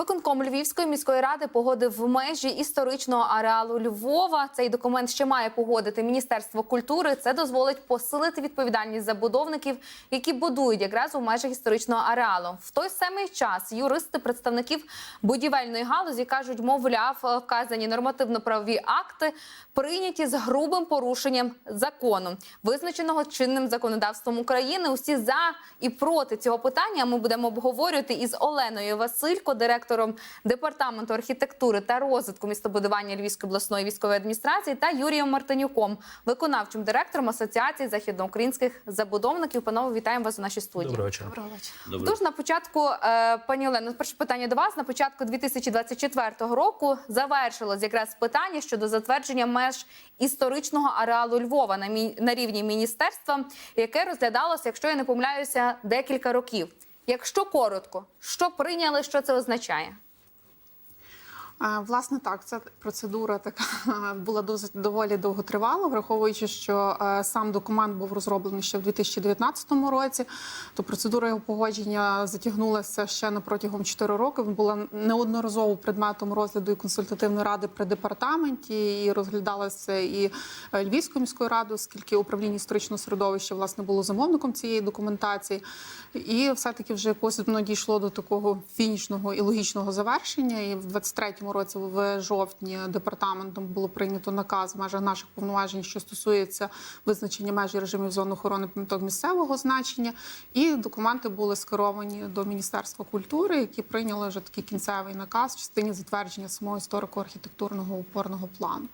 Виконком Львівської міської ради погодив межі історичного ареалу Львова. Цей документ ще має погодити Міністерство культури. Це дозволить посилити відповідальність забудовників, які будують якраз у межах історичного ареалу. В той самий час юристи представників будівельної галузі кажуть, мовляв, вказані нормативно-правові акти прийняті з грубим порушенням закону, визначеного чинним законодавством України. Усі за і проти цього питання ми будемо обговорювати із Оленою Василько, директором департаменту архітектури та розвитку містобудування Львівської обласної військової адміністрації, та Юрієм Мартинюком, виконавчим директором Асоціації західноукраїнських забудовників. Панове, вітаємо вас у нашій студії. Доброго вечора. Добре. Тож на початку, е, пані Олено, перше питання до вас. На початку 2024 року завершилось якраз питання щодо затвердження меж історичного ареалу Львова на, мі- на рівні міністерства, яке розглядалося, якщо я не помиляюся, декілька років. Якщо коротко, що прийняли, що це означає? Власне, так, ця процедура така була досить доволі довготривала, враховуючи, що е, сам документ був розроблений ще в 2019 році. То процедура його погодження затягнулася ще на протягом 4 роки. Була неодноразово предметом розгляду і консультативної ради при департаменті, і розглядалася і е, Львівською міською радою, оскільки управління історичного середовища власне було замовником цієї документації. І все-таки вже якось воно дійшло до такого фінішного і логічного завершення. І в 23-му році, в жовтні, департаментом було прийнято наказ в межах наших повноважень, що стосується визначення межі режимів зон охорони пам'яток місцевого значення. І документи були скеровані до Міністерства культури, які прийняли вже такий кінцевий наказ в частині затвердження самого історико-архітектурного опорного плану.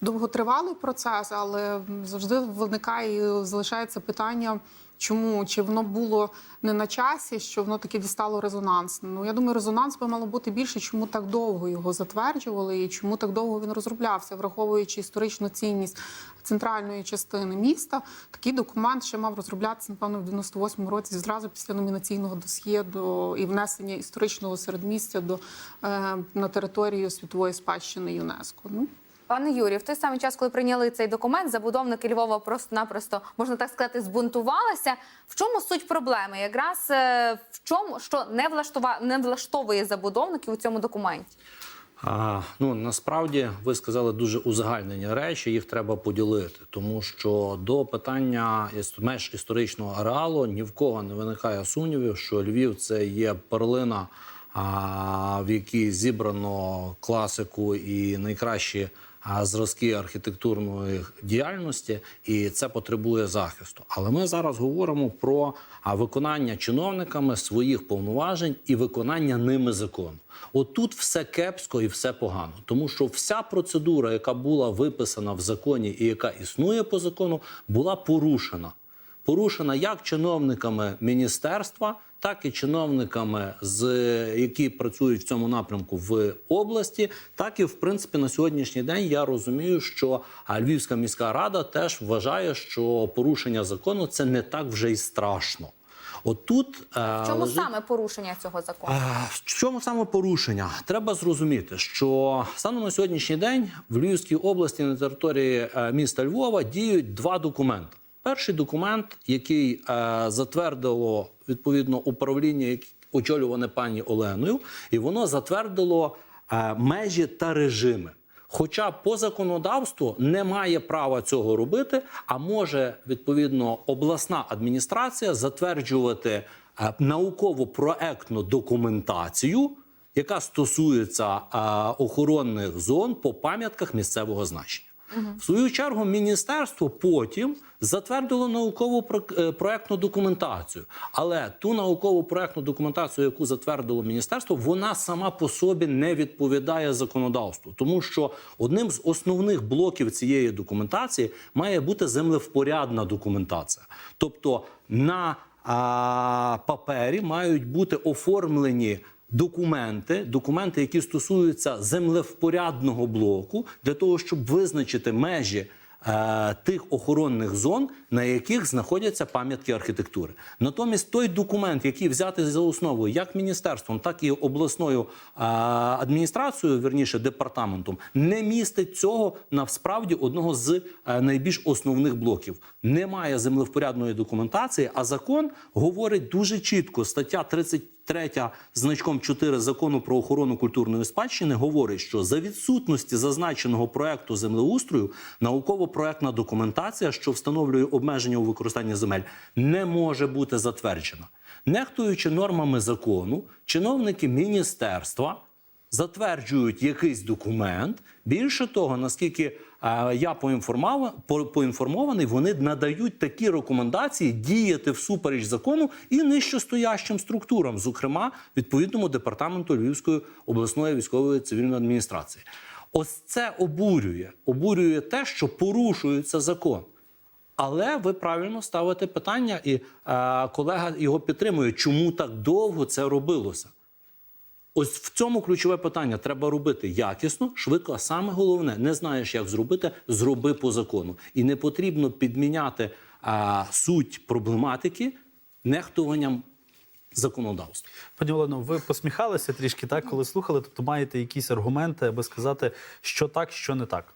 Довготривалий процес, але завжди виникає і залишається питання. Чому чи воно було не на часі, що воно таки дістало резонанс? Ну я думаю, резонанс би мало бути більше, чому так довго його затверджували, і чому так довго він розроблявся, враховуючи історичну цінність центральної частини міста. Такий документ ще мав розроблятися напевно в 98-му році, зразу після номінаційного досьє до і внесення історичного середмістя до е, на територію світової спадщини ЮНЕСКО. Ну Пане Юрію, в той самий час, коли прийняли цей документ, забудовники Львова просто-напросто можна так сказати, збунтувалися. В чому суть проблеми? Якраз е, в чому що не влаштува... не влаштовує забудовників у цьому документі? А, ну насправді ви сказали дуже узагальнені речі. Їх треба поділити, тому що до питання меж історичного ареалу ні в кого не виникає сумнівів, що Львів це є перлина, а, в якій зібрано класику і найкращі зразки архітектурної діяльності, і це потребує захисту. Але ми зараз говоримо про виконання чиновниками своїх повноважень і виконання ними закону. От тут все кепсько і все погано, тому що вся процедура, яка була виписана в законі і яка існує по закону, була порушена. Порушена як чиновниками міністерства, так і чиновниками, з які працюють в цьому напрямку в області, так і в принципі на сьогоднішній день я розумію, що Львівська міська рада теж вважає, що порушення закону це не так вже й страшно. От тут е, В чому лежить- саме порушення цього закону? Е, В чому саме порушення? Треба зрозуміти, що станом на сьогоднішній день в Львівській області на території е, міста Львова діють два документи. Перший документ, який е, затвердило відповідно управління, очолюване пані Оленою, і воно затвердило е, межі та режими. Хоча по законодавству не має права цього робити, а може відповідно обласна адміністрація затверджувати е, науково-проектну документацію, яка стосується охоронних зон по пам'ятках місцевого значення. В свою чергу міністерство потім затвердило наукову е, проектну документацію. Але ту наукову проектну документацію, яку затвердило міністерство, вона сама по собі не відповідає законодавству, тому що одним з основних блоків цієї документації має бути землевпорядна документація. Тобто на а, папері мають бути оформлені документи, документи, які стосуються землевпорядного блоку, для того, щоб визначити межі. е, Тих охоронних зон, на яких знаходяться пам'ятки архітектури, натомість той документ, який взятий за основу як міністерством, так і обласною е, адміністрацією, верніше департаментом, не містить цього насправді одного з е, найбільш основних блоків. Немає землевпорядної документації, а закон говорить дуже чітко. Стаття 30 3 значком 4 закону про охорону культурної спадщини говорить, що за відсутності зазначеного проекту землеустрою науково-проектна документація, що встановлює обмеження у використанні земель, не може бути затверджена. Нехтуючи нормами закону, чиновники міністерства затверджують якийсь документ. Більше того, наскільки е, я поінформова- поінформований, вони надають такі рекомендації діяти всупереч закону і нижчостоящим структурам, зокрема відповідному департаменту Львівської обласної військової цивільної адміністрації. Ось це обурює. Обурює те, що порушується закон. Але ви правильно ставите питання, і е, колега його підтримує, чому так довго це робилося. Ось в цьому ключове питання. Треба робити якісно, швидко, а саме головне, не знаєш, як зробити, зроби по закону. І не потрібно підміняти а, суть проблематики нехтуванням законодавства. Пані Олено, ви посміхалися трішки, так, коли слухали, тобто маєте якісь аргументи, аби сказати, що так, що не так.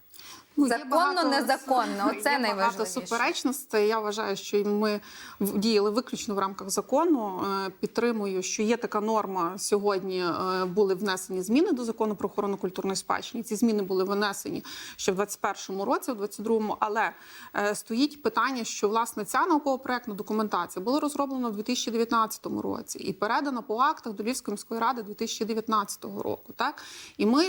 Ну, Законно, багато- незаконно. Оце є багато найважливіше. суперечностей. Я вважаю, що ми діяли виключно в рамках закону. Е, Підтримую, що є така норма. Сьогодні е, були внесені зміни до закону про охорону культурної спадщини. Ці зміни були внесені ще в 21-му році, в 22-му. Але е, стоїть питання, що власне ця науково-проектна документація була розроблена в 2019 році і передана по актах до Львівської міської ради 2019 року. Так і ми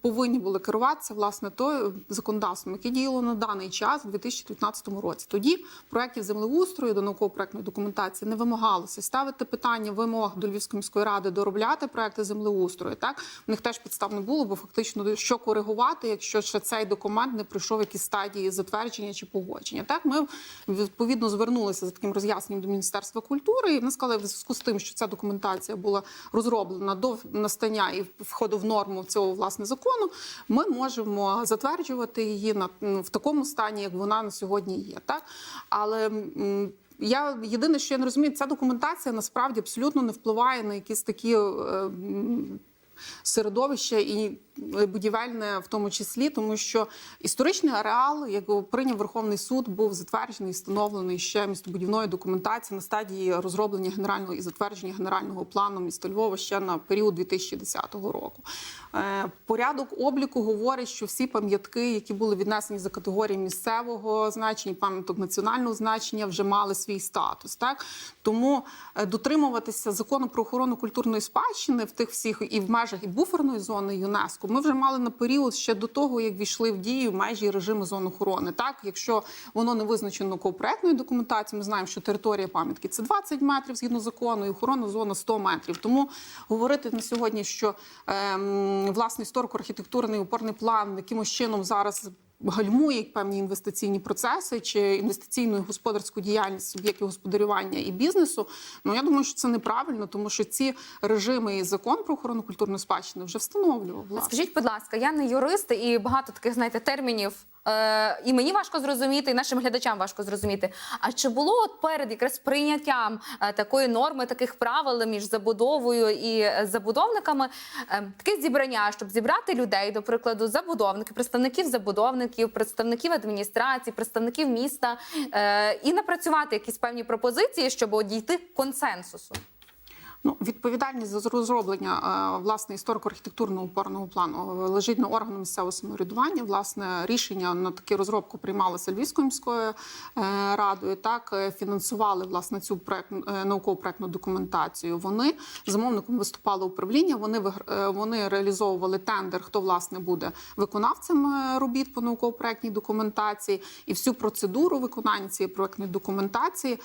повинні були керуватися власне тою законодавством, яке діяло на даний час у 2019 році. Тоді проєктів землеустрою до науково-проектної документації не вимагалося ставити питання вимог до Львівської міської ради доробляти проекти землеустрою. Так в них теж підстав не було, бо фактично що коригувати, якщо ще цей документ не пройшов якісь стадії затвердження чи погодження. Так ми відповідно звернулися за таким роз'ясненням до Міністерства культури, і вони сказали, в зв'язку з тим, що ця документація була розроблена до настання і входу в норму цього власне закону. Ми можемо затверджувати її на ну, в такому стані, як вона на сьогодні є. Так але я єдине, що я не розумію, ця документація насправді абсолютно не впливає на якісь такі. середовища Середовище і будівельне в тому числі, тому що історичний ареал, як прийняв Верховний суд, був затверджений встановлений ще містобудівною документацією на стадії розроблення генерального і затвердження генерального плану міста Львова ще на період 2010 року. Е, Порядок обліку говорить, що всі пам'ятки, які були віднесені за категорією місцевого значення, пам'яток національного значення, вже мали свій статус. Так тому е, дотримуватися закону про охорону культурної спадщини в тих всіх і в межах і буферної зони ЮНЕСКО ми вже мали на період ще до того, як війшли в дію межі режиму зон охорони. Так, якщо воно не визначено науково-проектною документацією, ми знаємо, що територія пам'ятки це 20 метрів згідно закону, і охоронна зона 100 метрів. Тому говорити на сьогодні, що ем, власний історико-архітектурний опорний план якимось чином зараз. Гальмує певні інвестиційні процеси чи інвестиційну і господарську діяльність суб'єктів господарювання і бізнесу. Ну я думаю, що це неправильно, тому що ці режими і закон про охорону культурної спадщини вже встановлював. Власне. Скажіть, будь ласка, я не юрист і багато таких, знаєте, термінів. Е, і мені важко зрозуміти, і нашим глядачам важко зрозуміти. А чи було от перед якраз прийняттям е, такої норми, таких правил між забудовою і е, забудовниками е, таке зібрання, щоб зібрати людей, до прикладу, забудовників, представників забудовників, представників адміністрації, представників міста е, і напрацювати якісь певні пропозиції, щоб дійти консенсусу? Ну, відповідальність за розроблення е, власне історико-архітектурного опорного плану е, лежить на органу місцевого самоврядування. Власне рішення на таку розробку приймалося Львівською міською е, радою. Так фінансували власне цю проект науково проектну документацію. Вони замовником виступало управління. Вони вони реалізовували тендер, хто власне буде виконавцем робіт по науково-проектній документації, і всю процедуру виконання цієї проектної документації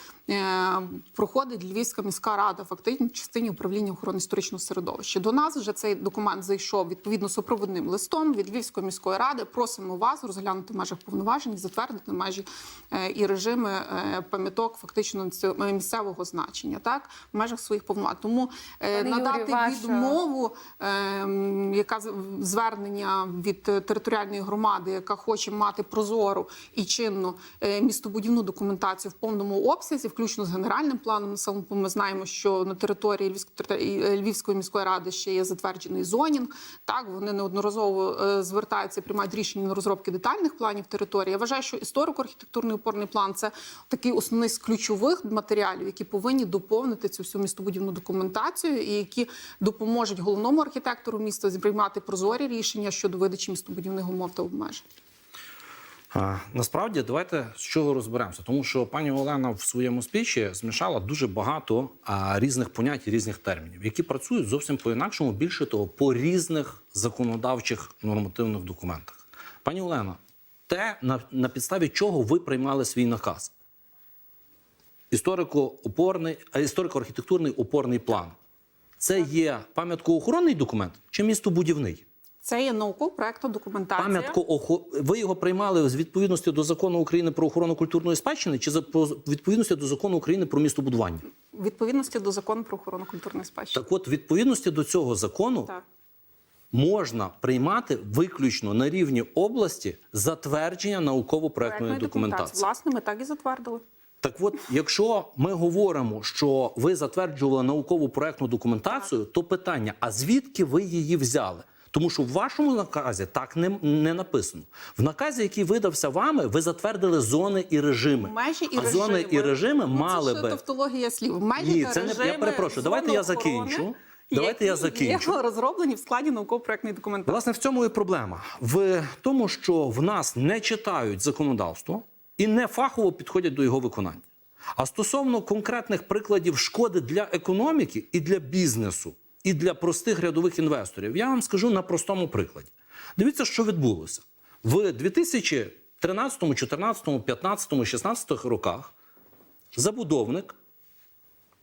проходить Львівська міська рада, фактично частині управління охорони історичного середовища. До нас вже цей документ зайшов відповідно супровідним листом від Львівської міської ради. Просимо вас розглянути в межах повноважень, і затвердити межі е, і режими е, пам'яток фактично е, місцевого значення, так в межах своїх повноважень. Тому Пане надати ваша- відмову, е, яка звернення від територіальної громади, яка хоче мати прозору і чинну містобудівну документацію в повному обсязі, включно з генеральним планом. Ми знаємо, що на території території е, Львівської міської ради ще є затверджений зонінг. Так вони неодноразово е, звертаються, приймають рішення на розробки детальних планів території. Я вважаю, що історико-архітектурний опорний план це такий основний з ключових матеріалів, які повинні доповнити цю всю містобудівну документацію і які допоможуть головному архітектору міста приймати прозорі рішення щодо видачі містобудівних умов та обмежень. Насправді, давайте з чого розберемося, тому що пані Олена в своєму спічі змішала дуже багато різних понять і різних термінів, які працюють зовсім по-інакшому, більше того, по різних законодавчих нормативних документах. Пані Олена, те, на, на підставі чого ви приймали свій наказ? Історико-опорний, а, історико-архітектурний опорний план. Це є пам'яткоохоронний документ чи містобудівний? Це є науково-проектна документація. Пам'ятку охо... ви його приймали з відповідності до закону України про охорону культурної спадщини чи за відповідності до закону України про містобудування? Відповідності до закону про охорону культурної спадщини. Так, от, відповідності до цього закону Так. можна приймати виключно на рівні області затвердження науково-проектної Проектної документації. Власне, ми так і затвердили. Так от, якщо ми говоримо, що ви затверджували наукову проектну документацію, то питання: а звідки ви її взяли? Тому що в вашому наказі так не, не написано. В наказі, який видався вами, ви затвердили зони і режими. Межі і а режими. зони і режими Ну, мали це би. тавтологія слів. Межі Ні, та це не- я перепрошую, давайте я закінчу. Давайте я які закінчу. Є розроблені в складі науково-проектної документації. Власне, в цьому і проблема. В тому, що в нас не читають законодавство і не фахово підходять до його виконання. А стосовно конкретних прикладів шкоди для економіки і для бізнесу, і для простих рядових інвесторів, я вам скажу на простому прикладі. Дивіться, що відбулося в 2013, 2014, 2015, 2016 роках. Забудовник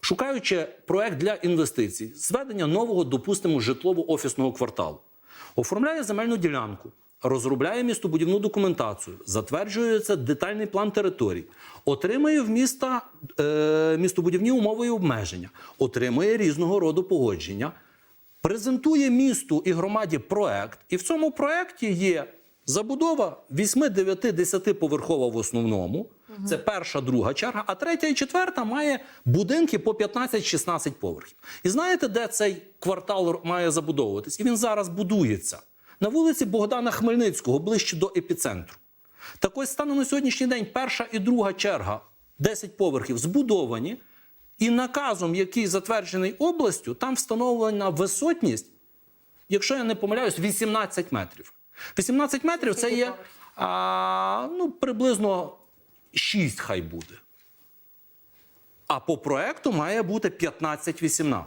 шукаючи проект для інвестицій, зведення нового, допустимо, житлово-офісного кварталу, оформляє земельну ділянку, розробляє містобудівну документацію, затверджується детальний план територій, отримує в міста е, містобудівні умови і обмеження, отримує різного роду погодження, презентує місту і громаді проект, і в цьому проекті є забудова 8, 9, 10 поверхова в основному. Це перша, друга черга, а третя і четверта має будинки по 15-16 поверхів. І знаєте, де цей квартал має забудовуватись? І він зараз будується на вулиці Богдана Хмельницького, ближче до епіцентру. Так ось станом на сьогоднішній день перша і друга черга 10 поверхів збудовані, і наказом, який затверджений областю, там встановлена висотність, якщо я не помиляюсь, 18 метрів. 18 метрів це є а, ну, приблизно 6 хай буде. А по проекту має бути 15-18.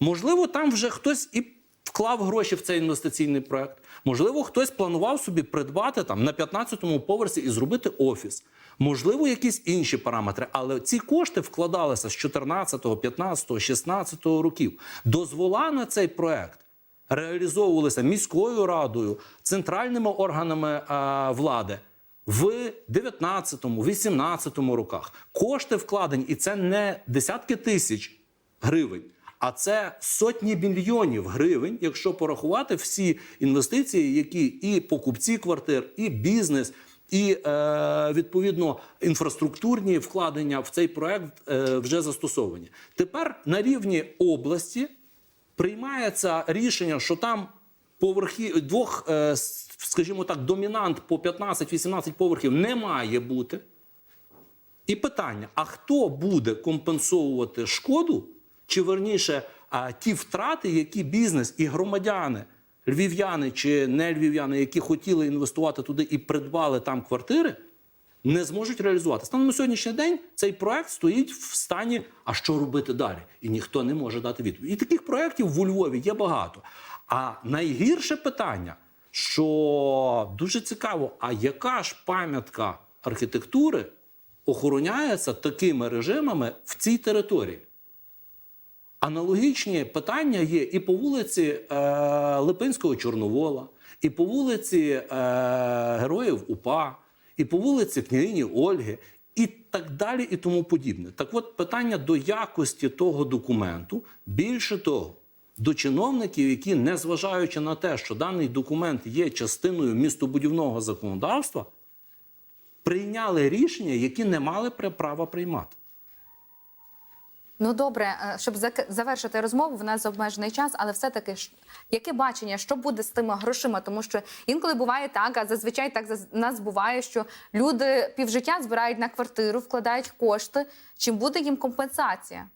Можливо, там вже хтось і вклав гроші в цей інвестиційний проект. Можливо, хтось планував собі придбати там на 15-му поверсі і зробити офіс. Можливо, якісь інші параметри, але ці кошти вкладалися з 14, 15, 16 років. Дозвола на цей проект реалізовувалися міською радою, центральними органами а, влади в 19-18 роках. Кошти вкладені, і це не десятки тисяч гривень. А це сотні мільйонів гривень, якщо порахувати всі інвестиції, які і покупці квартир, і бізнес, і е, відповідно інфраструктурні вкладення в цей проект е, вже застосовані. Тепер на рівні області приймається рішення, що там поверхи двох, е, скажімо так, домінант по 15-18 поверхів не має бути. І питання: а хто буде компенсовувати шкоду, чи верніше а, ті втрати, які бізнес і громадяни, львів'яни чи не львів'яни, які хотіли інвестувати туди і придбали там квартири, не зможуть реалізувати. Станом на сьогоднішній день цей проект стоїть в стані, а що робити далі? І ніхто не може дати відповідь. І таких проєктів у Львові є багато. А найгірше питання, що дуже цікаво, а яка ж пам'ятка архітектури охороняється такими режимами в цій території? Аналогічні питання є і по вулиці е, Липинського Чорновола, і по вулиці е, Героїв УПА, і по вулиці княгині Ольги, і так далі, і тому подібне. Так от питання до якості того документу, більше того, до чиновників, які, незважаючи на те, що даний документ є частиною містобудівного законодавства, прийняли рішення, які не мали права приймати. Ну добре, е, щоб завершити розмову, в нас обмежений час, але все-таки яке бачення, що буде з тими грошима? Тому що інколи буває так, а зазвичай так нас буває, що люди півжиття збирають на квартиру, вкладають кошти. Чим буде їм компенсація?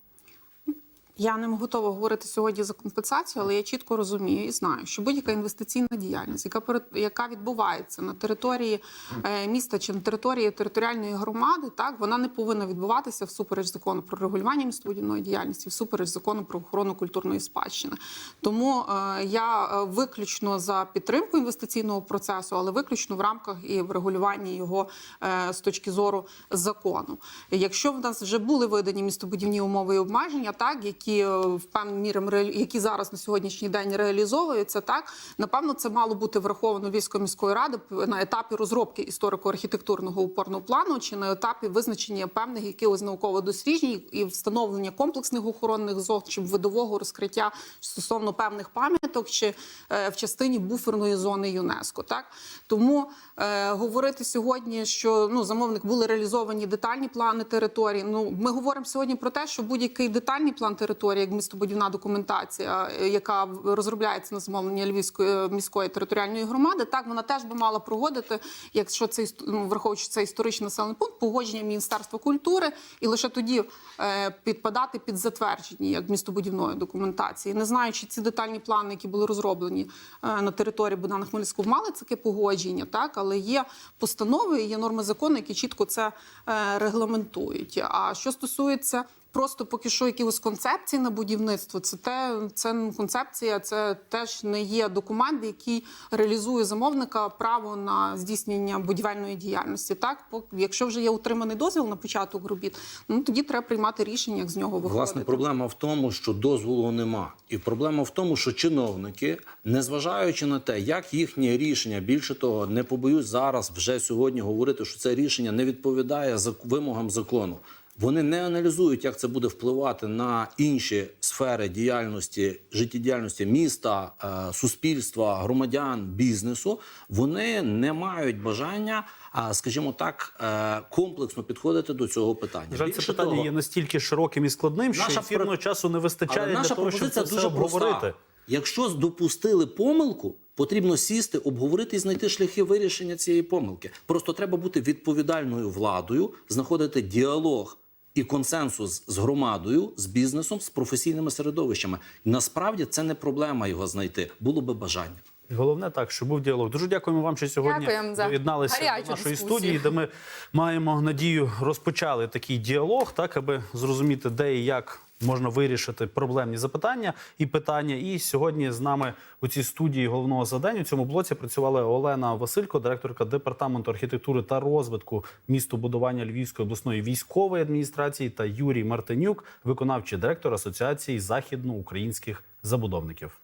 Я не готова говорити сьогодні за компенсацію, але я чітко розумію і знаю, що будь-яка інвестиційна діяльність, яка яка відбувається на території е, міста чи на території територіальної громади, так вона не повинна відбуватися всупереч закону про регулювання містобудівної діяльності, всупереч закону про охорону культурної спадщини. Тому е, я е, виключно за підтримку інвестиційного процесу, але виключно в рамках і в регулюванні його з точки зору закону. Якщо в нас вже були видані містобудівні умови і обмеження, так які е, в певній мірі які зараз на сьогоднішній день реалізовуються, так напевно, це мало бути враховано Львівською міською радою на етапі розробки історико-архітектурного опорного плану чи на етапі визначення певних якихось науково-досліджень і встановлення комплексних охоронних зон чи видового розкриття стосовно певних пам'яток чи е, в частині буферної зони ЮНЕСКО. Так тому говорити сьогодні, що ну замовник були реалізовані детальні плани території. Ну ми говоримо сьогодні про те, що будь-який детальний план території, як містобудівна документація, е, яка розробляється на замовлення Львівської е, міської територіальної громади, так вона теж би мала проводити, якщо це іс- ну, враховуючи це історичний населений пункт, погодження Міністерства культури, і лише тоді е, підпадати під затвердження як містобудівної документації, не знаю, чи ці детальні плани, які були розроблені е, на території Богдана Хмельницького, мали таке погодження, так але є постанови, є норми закону, які чітко це е, регламентують. А що стосується Просто поки що якихось концепцій на будівництво, це те, це концепція, це теж не є документ, який реалізує замовника право на здійснення будівельної діяльності. Так, якщо вже є утриманий дозвіл на початок робіт, ну тоді треба приймати рішення, як з нього виходити. Власне, проблема в тому, що дозволу нема, і проблема в тому, що чиновники, незважаючи на те, як їхнє рішення, більше того, не побоюсь зараз вже сьогодні говорити, що це рішення не відповідає вимогам закону. Вони не аналізують, як це буде впливати на інші сфери діяльності, життєдіяльності міста, е, суспільства, громадян, бізнесу. Вони не мають бажання, а, скажімо так, е, комплексно підходити до цього питання. Жаль, це питання того, є настільки широким і складним, що Наша ефірного про- часу не вистачає Але для наша того, щоб це дуже обговорити. проста. Якщо допустили помилку, потрібно сісти, обговорити і знайти шляхи вирішення цієї помилки. Просто треба бути відповідальною владою, знаходити діалог і консенсус з громадою, з бізнесом, з професійними середовищами. І насправді це не проблема його знайти. Було би бажання. Головне так, що був діалог. Дуже дякуємо вам, що сьогодні доєдналися до нашої дискусію. студії, де ми маємо надію розпочали такий діалог, так аби зрозуміти, де і як можна вирішити проблемні запитання і питання. І сьогодні з нами у цій студії головного задання у цьому блоці працювали Олена Василько, директорка департаменту архітектури та розвитку містобудування Львівської обласної військової адміністрації, та Юрій Мартинюк, виконавчий директор Асоціації західноукраїнських забудовників.